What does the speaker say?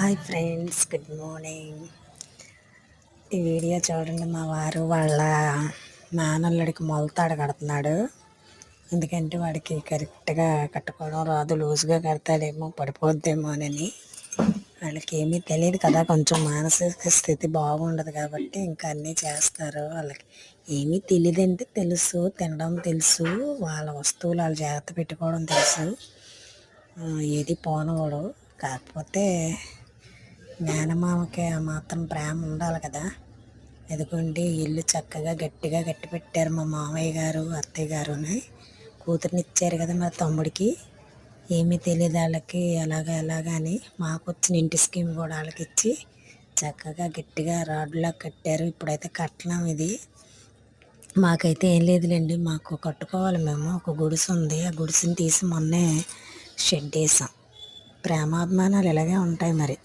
Hi friends good morning. ఈ video చూడండి మా వారు వాళ్ళ మేనల్లుడికి మొలతాడు కడుతున్నాడు. ఎందుకంటే వాడికి కరెక్ట్గా కట్టుకోవడం రాదు లూజ్గా కడతాడేమో పడిపోద్దేమోనని వాళ్ళకి ఏమీ తెలియదు కదా కొంచెం మానసిక స్థితి బాగుండదు కాబట్టి ఇంకా అన్నీ చేస్తారు వాళ్ళకి. ఏమీ తెలియదంటే తెలుసు తినడం తెలుసు వాళ్ళ వస్తువులు వాళ్ళు జాగ్రత్త పెట్టుకోవడం తెలుసు. ఏది పోనవాడు కాకపోతే మేనమామకి ఆ మాత్రం ప్రేమ ఉండాలి కదా. ఎదుగుండి ఇల్లు చక్కగా గట్టిగా గట్టి పెట్టారు మా మామయ్య గారు అత్తయ్య గారుని. కూతుర్ని ఇచ్చారు కదా మా తమ్ముడికి. ఏమీ తెలియదు వాళ్ళకి ఎలాగా ఎలాగా అని. మాకు వచ్చిన ఇంటి స్కీమ్ కూడా వాళ్ళకి ఇచ్చి చక్కగా గట్టిగా రాడ్లా కట్టారు. ఇప్పుడైతే కట్టలేం ఇది. మాకైతే ఏం లేదులేండి మాకు కట్టుకోవాలి మేము. ఒక గుడిసె ఉంది. ఆ గుడిసెని తీసి మొన్నే షెడ్ వేసాం. ప్రేమాభిమానాలు ఇలాగే ఉంటాయి మరి.